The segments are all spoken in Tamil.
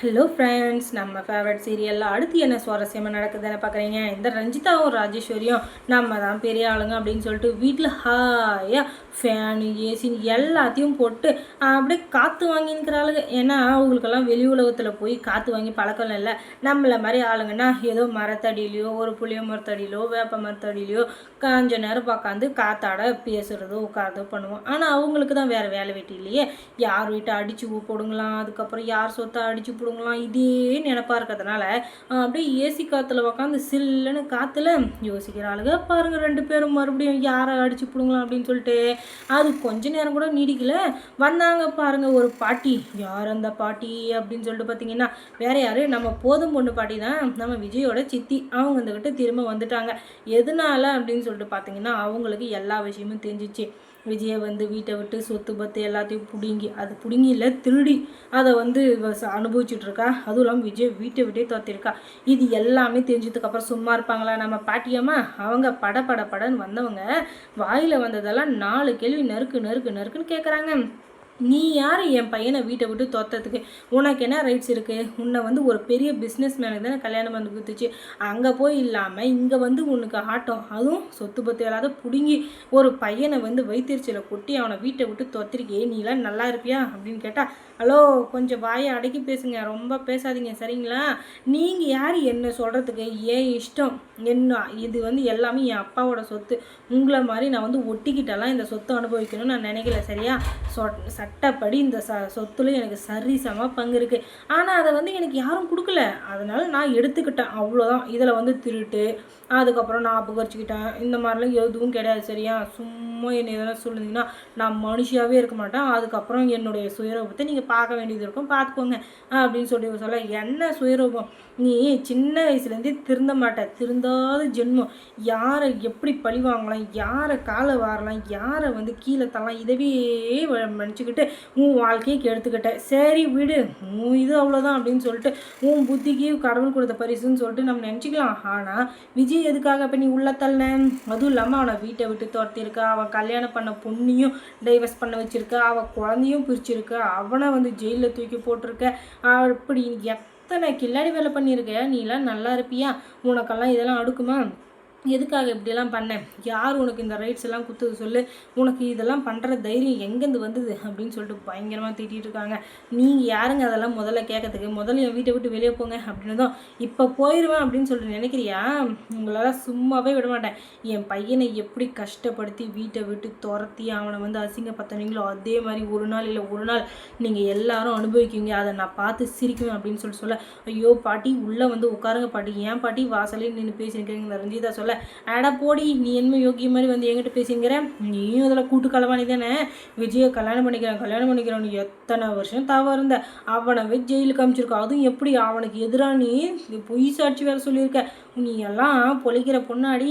ஹலோ ஃப்ரெண்ட்ஸ் நம்ம ஃபேவரட் சீரியலில் அடுத்து என்ன சுவாரஸ்யமாக நடக்குதுன்னு பார்க்குறீங்க? இந்த ரஞ்சிதாவும் ராஜேஸ்வரியும் நம்ம தான் பெரிய ஆளுங்க அப்படின்னு சொல்லிட்டு வீட்டில் ஹாயாக ஃபேனு ஏசின்னு எல்லாத்தையும் போட்டு அப்படியே காற்று வாங்கினுக்கிறாளுங்க ஏன்னா அவங்களுக்கெல்லாம் வெளி உலகத்தில் போய் காற்று வாங்கி பழக்கம் இல்லை. நம்மளை மாதிரி ஆளுங்கன்னா ஏதோ மரத்தடியிலையோ ஒரு புளிய மரத்தடியிலையோ வேப்ப மரத்தடியிலையோ காஞ்ச நேரம் பார்க்காந்து காத்தாட பேசுகிறதோ உட்காரதோ பண்ணுவோம். ஆனால் அவங்களுக்கு தான் வேறு வேலை வெட்டி இல்லையே. யார் வீட்டை அடித்து போடுங்களாம் அதுக்கப்புறம் யார் சொத்தை அடித்து போடுங்களாம் இதே நினப்பாக இருக்கிறதுனால அப்படியே ஏசி காற்றுல உட்காந்து சில்லுன்னு காற்றுல யோசிக்கிற ஆளுங்க பாருங்கள் ரெண்டு பேரும் மறுபடியும் யாரை அடிச்சு போடுங்களாம் அப்படின்னு சொல்லிட்டு அது கொஞ்ச நேரம் கூட நீடிக்கல. வந்தாங்க பாருங்க ஒரு பாட்டி. யார் அந்த பாட்டி அப்படின்னு சொல்லிட்டு பார்த்தீங்கன்னா வேற யாரு? நம்ம போதும் பொண்ணு பாட்டி தான். நம்ம விஜயோட சித்தி. அவங்க இந்த கிட்ட திரும்ப வந்துட்டாங்க. எதனால அப்படின்னு சொல்லிட்டு பார்த்தீங்கன்னா அவங்களுக்கு எல்லா விஷயமும் தெரிஞ்சிச்சு. விஜயை வந்து வீட்டை விட்டு சொத்து பத்து எல்லாத்தையும் பிடுங்கி அது பிடுங்கி இல்லை திருடி அதை வந்து இவ அனுபவிச்சுட்டு இருக்கா அதுவும் இல்லாமல் விஜய் வீட்டை விட்டே துரத்திருக்கா இது எல்லாமே தெரிஞ்சதுக்கப்புறம் சும்மா இருப்பாங்களா? நம்ம பாட்டியம்மா அவங்க பட பட படன்னு வந்தவங்க வாயில் வந்ததெல்லாம் நாலு கேள்வி நறுக்கு நறுக்கு நறுக்குன்னு கேட்குறாங்க நீ யார் என் பையனை வீட்டை விட்டு தொத்தத்துக்கு உனக்கு என்ன ரைட்ஸ் இருக்குது உன்னை வந்து ஒரு பெரிய பிஸ்னஸ் மேனுக்கு தானே கல்யாணம் பண்ணி கொடுத்துச்சு. அங்கே போய் இல்லாமல் இங்கே வந்து உனக்கு ஆட்டம் அதுவும் சொத்து பத்து இல்லாத பிடுங்கி ஒரு பையனை வந்து வைத்திருச்சியில் கொட்டி அவனை வீட்டை விட்டு தொத்திருக்கே நீலாம் நல்லா இருப்பியா? அப்படின்னு கேட்டால் ஹலோ கொஞ்சம் வாயை அடக்கி பேசுங்க. ரொம்ப பேசாதீங்க. சரிங்களா? நீங்கள் யார்? என்ன சொல்கிறதுக்கு ஏன் இஷ்டம்? என்ன? இது வந்து எல்லாமே என் அப்பாவோட சொத்து. உங்களை மாதிரி நான் வந்து ஒட்டிக்கிட்டெல்லாம் இந்த சொத்தை அனுபவிக்கணும்னு நான் நினைக்கல. சரியா? சொ சட்டப்படி இந்த ச சொத்துல எனக்கு சரிசமாக பங்கு இருக்குது ஆனால் அதை வந்து எனக்கு யாரும் கொடுக்கல. அதனால் நான் எடுத்துக்கிட்டேன். அவ்வளோதான் இதில் வந்து திருட்டு அதுக்கப்புறம் நான் அபகரிச்சுக்கிட்டேன். இந்த மாதிரிலாம் எதுவும் கிடையாது சரியா? சும்மா என்னை எதனா சொல்லுனீங்கன்னா நான் மனுஷியாகவே இருக்க மாட்டேன். அதுக்கப்புறம் என்னுடைய சுயரூபத்தை நீங்கள் பார்க்க வேண்டியது இருக்கும். பார்த்துக்கோங்க. அப்படின்னு சொல்லி சொல்ல என்ன சுயரூபம்? நீ சின்ன வயசுலேருந்தே திருந்த மாட்டேன் திருந்தாத ஜென்மம். யாரை எப்படி பழி வாங்கலாம்? யாரை காலை வாரலாம்? யாரை வந்து கீழே தரலாம் இதவே நினச்சிக்கிட்டு உன் வாழ்க்கையை கெடுத்துக்கிட்ட சரி விடு. உன் இது அவ்வளோதான் அப்படின்னு சொல்லிட்டு உன் புத்திக்கு கடவுள் கொடுத்த பரிசுன்னு சொல்லிட்டு நம்ம நினச்சிக்கலாம். ஆனால் விஜய் எதுக்காக இப்போ நீ உள்ள தள்ளன? அதுவும் இல்லாமல் அவனை வீட்டை விட்டு துரத்திருக்கா அவன் கல்யாணம் பண்ண பொண்ணையும் டைவர்ஸ் பண்ண வச்சுருக்கா. அவன் குழந்தையும் பிரிச்சிருக்கா. அவனை வந்து ஜெயிலில் தூக்கி போட்டிருக்க. அப்படி எத்தனை கில்லாடி வேலை பண்ணியிருக்க நீலாம் நல்லா இருப்பியா? உனக்கெல்லாம் இதெல்லாம் அடுக்குமா? எதுக்காக இப்படியெல்லாம் பண்ணேன்? யார் உனக்கு இந்த ரைட்ஸ் எல்லாம் குத்துது சொல்லு? உனக்கு இதெல்லாம் பண்ணுற தைரியம் எங்கேருந்து வந்தது? அப்படின்னு சொல்லிட்டு பயங்கரமாக திட்டிகிட்டு இருக்காங்க. நீங்கள் யாருங்க அதெல்லாம் முதல்ல கேட்கறதுக்கு? முதல்ல என் வீட்டை விட்டு வெளியே போங்க அப்படின்னதும் இப்போ போயிடுவேன் அப்படின்னு சொல்லிட்டு நினைக்கிறியா? உங்களால் சும்மாவே விட மாட்டேன். என் பையனை எப்படி கஷ்டப்படுத்தி வீட்டை விட்டு துரத்தி அவனை வந்து அசிங்கப்படுத்தினீங்களோ அதே மாதிரி ஒரு நாள் இல்லை ஒரு நாள் நீங்கள் எல்லாரும் அனுபவிக்குவீங்க. அதை நான் பார்த்து சிரிக்குவேன் அப்படின்னு சொல்லிட்டு சொல்ல ஐயோ பாட்டி உள்ளே வந்து உட்காருங்க பாட்டி. ஏன் பாட்டி? வாசலே நின்று பேசியிருக்கீங்க ரஞ்சிதா சொல்ல அடா போடி நீ என்ன யோகி மாதிரி வந்து என்கிட்ட பேசிங்கிற. நீயும் அதில் கூட்டு களவாணி தானே? விஜயை கல்யாணம் பண்ணிக்கிறேன் கல்யாணம் பண்ணிக்கிறேன் நீ எத்தனை வருஷம் தவறு இருந்த. அவனை வச்சு ஜெயிலுக்கு அமிச்சிருக்க அதுவும் எப்படி அவனுக்கு எதிராக நீ பொய் சாட்சி வேறு சொல்லியிருக்க. நீ எல்லாம் பொழைக்கிற பொண்ணாடி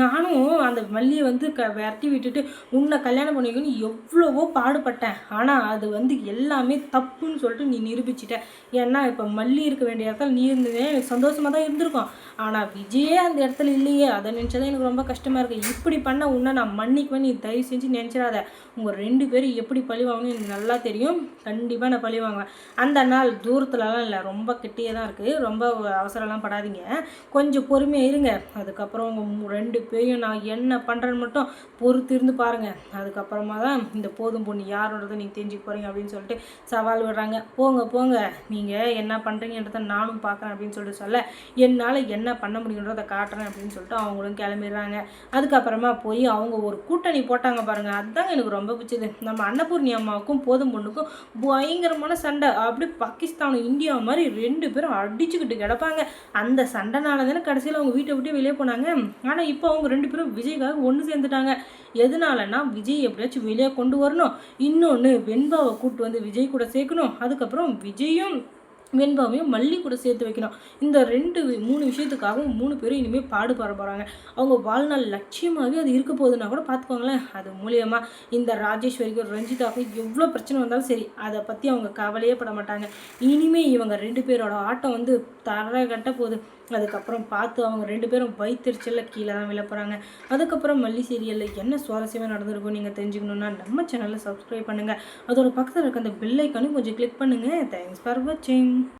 நானும் அந்த மல்லியை வந்து க விரட்டி விட்டுட்டு உன்னை கல்யாணம் பண்ணிக்கணும்னு எவ்வளவோ பாடுபட்டேன். ஆனால் அது வந்து எல்லாமே தப்புன்னு சொல்லிட்டு நீ நிரூபிச்சிட்ட. ஏன்னா இப்போ மல்லி இருக்க வேண்டிய இடத்துல நீ இருந்ததே எனக்கு சந்தோஷமாக தான் இருந்திருக்கும். ஆனால் விஜயே அந்த இடத்துல இல்லையே. அதை நினச்சதான் எனக்கு ரொம்ப கஷ்டமாக இருக்குது இப்படி பண்ண உன்னை நான் மன்னிக்குவேன். நீ தயவு செஞ்சு நினச்சிடாத. உங்கள் ரெண்டு பேரும் எப்படி பழி வாங்கணும்னு எனக்கு நல்லா தெரியும். கண்டிப்பாக நான் பழி வாங்குவேன். அந்த நாள் தூரத்துலலாம் இல்லை. ரொம்ப கிட்டேயே தான் இருக்குது ரொம்ப அவசரம்லாம் படாதீங்க. கொஞ்சம் பொறுமையாக இருங்க. அதுக்கப்புறம் உங்கள் ரெண்டு பேரையும் நான் என்ன பண்ணுறேன்னு மட்டும் பொறுத்து இருந்து பாருங்கள் அதுக்கப்புறமா தான் இந்த போதும் பொண்ணு யாரோடது நீங்கள் தெரிஞ்சுக்க போகிறீங்க அப்படின்னு சொல்லிட்டு சவால் விடுறாங்க. போங்க போங்க. நீங்கள் என்ன பண்ணுறீங்கன்றத நானும் பார்க்குறேன் அப்படின்னு சொல்லிட்டு சொல்ல என்னால் என்ன பண்ண முடியுன்றதை காட்டுறேன் அப்படின்னு சொல்லிட்டு அவங்களும் கிளம்பிடுறாங்க. அதுக்கப்புறமா போய் அவங்க ஒரு கூட்டணி போட்டாங்க பாருங்கள் அதுதாங்க எனக்கு ரொம்ப பிடிச்சது. நம்ம அன்னபூர்ணி அம்மாவுக்கும் போதும் பொண்ணுக்கும் பயங்கரமான சண்டை. அப்படியே பாகிஸ்தானும் இந்தியா மாதிரி ரெண்டு பேரும் அடிச்சுக்கிட்டு கிடப்பாங்க. அந்த சண்டைனால தானே கடைசியில் அவங்க வீட்டை விட்டு வெளியே போனாங்க. ஆனால் இப்போ அவங்க ரெண்டு பேரும் விஜய்க்காக ஒன்று சேர்ந்துட்டாங்க. எதனாலனா விஜய் எப்படியாச்சும் வெளியே கொண்டு வரணும். இன்னொன்று வெண்பாவை கூப்பிட்டு வந்து விஜய் கூட சேர்க்கணும். அதுக்கப்புறம் விஜயும் வெண்பாவையும் மல்லி கூட சேர்த்து வைக்கணும். இந்த ரெண்டு மூணு விஷயத்துக்காகவும் மூணு பேரும் இனிமேல் பாடுபட போகிறாங்க அவங்க வாழ்நாள் லட்சியமாகவே அது இருக்க போகுதுன்னா கூட பார்த்துக்கோங்களேன் அது மூலியமாக இந்த ராஜேஸ்வரிக்கும் ரஞ்சிதாவுக்கும் எவ்வளோ பிரச்சனை வந்தாலும் சரி அதை பற்றி அவங்க கவலையே பட மாட்டாங்க. இனிமேல் இவங்க ரெண்டு பேரோட ஆட்டம் வந்து தர கட்ட போகுது. அதுக்கப்புறம் பார்த்து அவங்க ரெண்டு பேரும் வைத்தறிச்சலில் கீழே தான் விழ போகிறாங்க அதுக்கப்புறம் மல்லி சீரியலில் என்ன சுவாரஸ்யமாக நடந்திருக்கும் நீங்கள் தெரிஞ்சுக்கணுன்னா நம்ம சேனலில் சப்ஸ்கிரைப் பண்ணுங்கள் அதோட பக்கத்தில் இருக்க அந்த பெல்லைக்கானும் கொஞ்சம் கிளிக் பண்ணுங்கள் தேங்க்ஸ் ஃபார் வாட்சிங்